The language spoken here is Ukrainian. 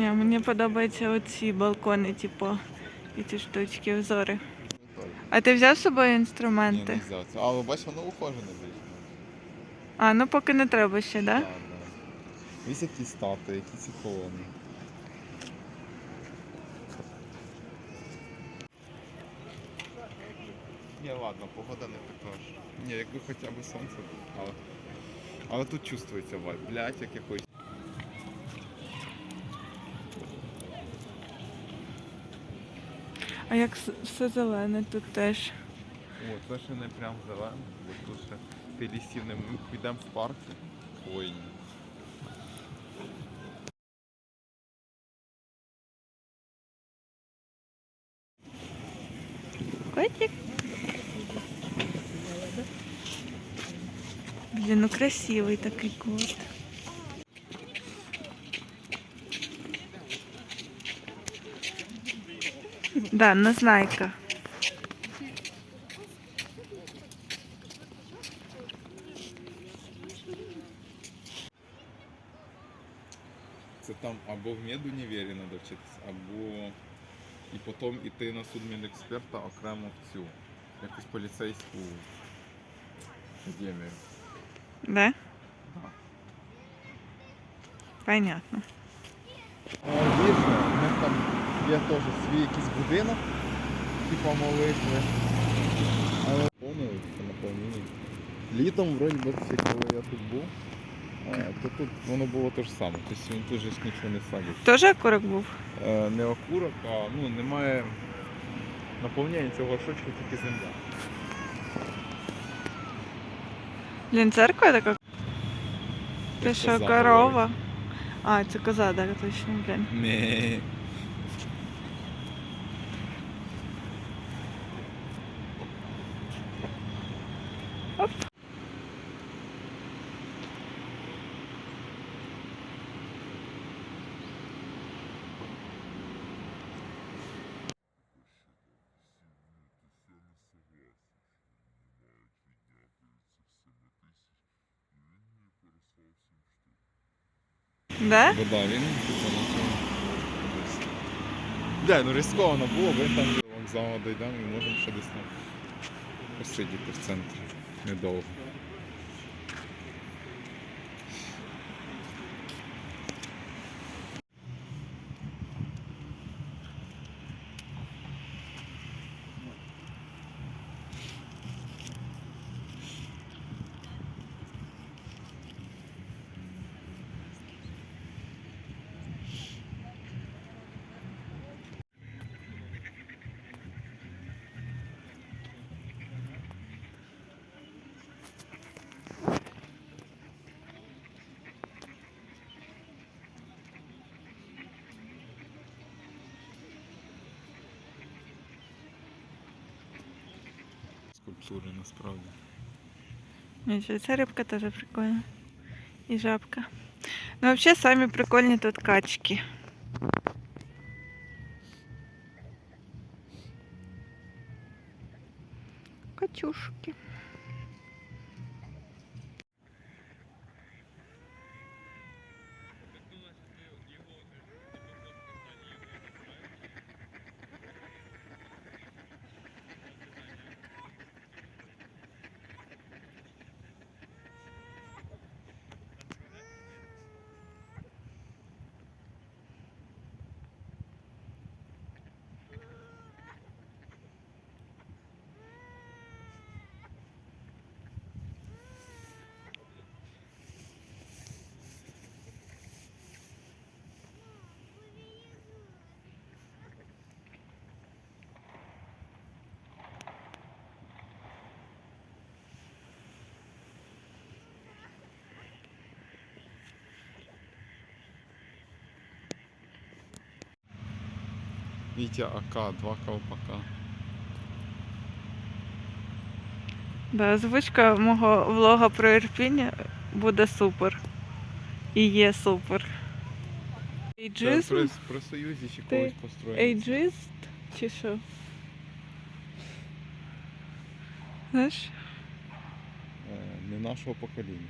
Ні, мені подобаються оці балкони, типу, і ці штучки, узори. А ти взяв з собою Ні, інструменти? не взяв. Але бачиш, воно ухожене більш. А, ну поки не треба ще, Да? так? Да. Ось якісь стати, якісь і колони. Ні, ладно, погода не така ж. Ні, якби хоча б сонце, але. Але тут чувствується вайб, блядь, як якось. А як все зелене тут теж. О, це ще не прям зелене, бо тут ще ти лісів не ми підемо в парк. Ой. Котик. Блін, ну красивий такий кот. Да, назнайка. Це там або в медунівері треба вчитися, або і потім іти на судмедексперта окремо в цю якусь поліцейську академію. Да? Да. Понятно. Є теж свій якийсь будинок, типу молитви. Але повністю наповнені. Літом, вроді би, коли я тут був, а, то тут воно було те ж саме. Тобто він тут же ж нічого не садить. Теж окорок був? Е, не окурок, а ну, немає наповнення цього горшочка, тільки земля. Блін, церква така. Ти що, корова? А, це коза, так, точно, блін. Не. Да? Бо він. Да, ну рисковано було, бо там до вокзалу дійдемо і можемо ще десь там посидіти в центрі недовго. Скульптури насправді. Нічого, ця рибка теж прикольна. І жабка. Ну, взагалі, самі прикольні тут качки. Катюшки. Вітя АК, два колпака. Да, озвучка мого влога про Ірпінь буде супер. І є супер. Це Ейджизм? при, при Союзі чи Ти колись построєно. Ейджист? Чи що? Знаєш? Е, Не нашого покоління.